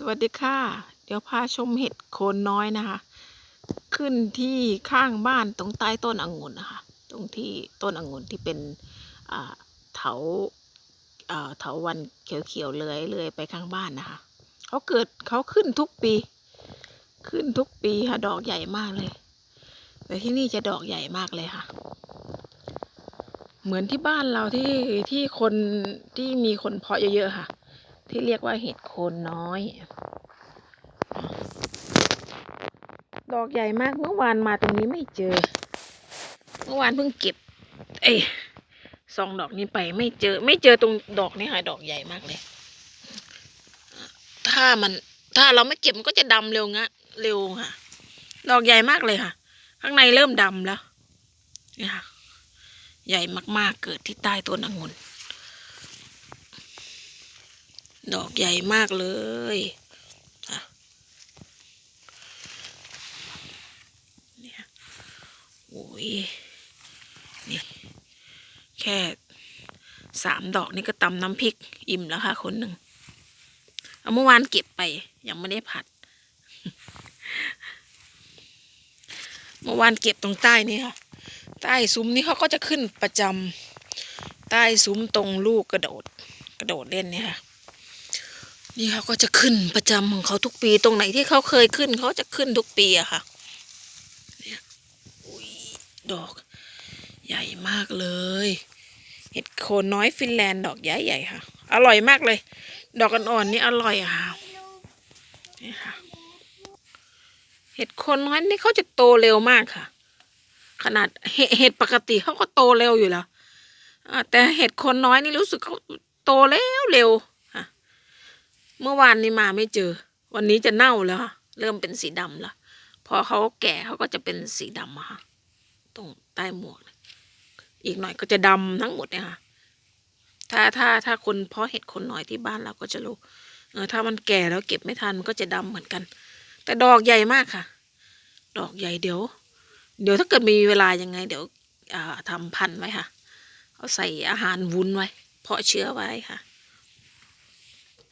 สวัสดีค่ะ เดี๋ยวพาชมเห็ดโคนน้อยนะคะ ขึ้นที่ข้างบ้านตรงใต้ต้นองุ่นนะคะ ตรงที่ต้นองุ่นที่เป็นอ่าเถาอ่าเถาวันเขียวๆเลยเลยไปข้างบ้านนะคะเขาเกิดเขาขึ้นทุกปี ขึ้นทุกปีค่ะดอกใหญ่มากเลย แต่ที่นี่จะดอกใหญ่มากเลยค่ะ เหมือนที่บ้านเราที่ที่คนที่มีคนเพาะเยอะๆค่ะ ที่เรียกว่าเห็ดโคนน้อย ดอกใหญ่มากเมื่อวานมาตรงนี้ไม่เจอ เมื่อวานเพิ่งเก็บ เอ้สองดอกนี้ไปไม่เจอ ไม่เจอตรงดอกนี้ค่ะดอกใหญ่มากเลย ถ้ามันถ้าเราไม่เก็บมันก็จะดำเร็วงะเร็วค่ะ ดอกใหญ่มากเลยค่ะ ข้างในเริ่มดำแล้วนี่ค่ะ ใหญ่มากๆเกิดที่ใต้ต้นองุ่น ดอกใหญ่มากเลยเนี่ยโอ้ยนี่แค่สามดอกนี่ก็ตำน้ำพริกอิ่มแล้วค่ะ คนหนึ่งเอาเมื่อวานเก็บไป ยังไม่ได้ผัด เมื่อวานเก็บตรงใต้นี่ค่ะ ใต้ซุ้มนี่เขาก็จะขึ้นประจำใต้ซุ้มตรงลูกกระโดด กระโดดเล่นเนี่ยค่ะ นี่เขาก็จะขึ้นประจำของเขาทุกปีตรงไหนที่เขาเคยขึ้นเขาจะขึ้นทุกปีอะค่ะเนี่ยอุ้ยดอก ใหญ่มากเลย เห็ดโคนน้อยฟินแลนด์ดอกใหญ่ๆค่ะ อร่อยมากเลย ดอกอ่อนๆนี่อร่อยอะค่ะนี่ค่ะ เห็ดโคนน้อยนี่เขาจะโตเร็วมากค่ะ ขนาดเห็ดปกติเขาก็โตเร็วอยู่แล้วแต่เห็ดโคนน้อยนี่รู้สึกเขาโตเร็วเร็ว เมื่อวานนี้มาไม่เจอ วันนี้จะเน่าแล้วค่ะเริ่มเป็นสีดำแล้ว พอเขาแก่เขาก็จะเป็นสีดำอะค่ะ ตรงใต้หมวก อีกหน่อยก็จะดำทั้งหมดเนี่ยค่ะ ถ้าถ้าถ้าคนเพาะเห็ดคนหน้อยที่บ้านเราก็จะรู้ เออ ถ้ามันแก่แล้วเก็บไม่ทันมันก็จะดำเหมือนกัน แต่ดอกใหญ่มากค่ะ ดอกใหญ่เดี๋ยว เดี๋ยวถ้าเกิดมีเวลายังไง เดี๋ยวทำพันธุ์ไว้ค่ะ เอาใส่อาหารวุ้นไว้ เพาะเชื้อไว้ค่ะ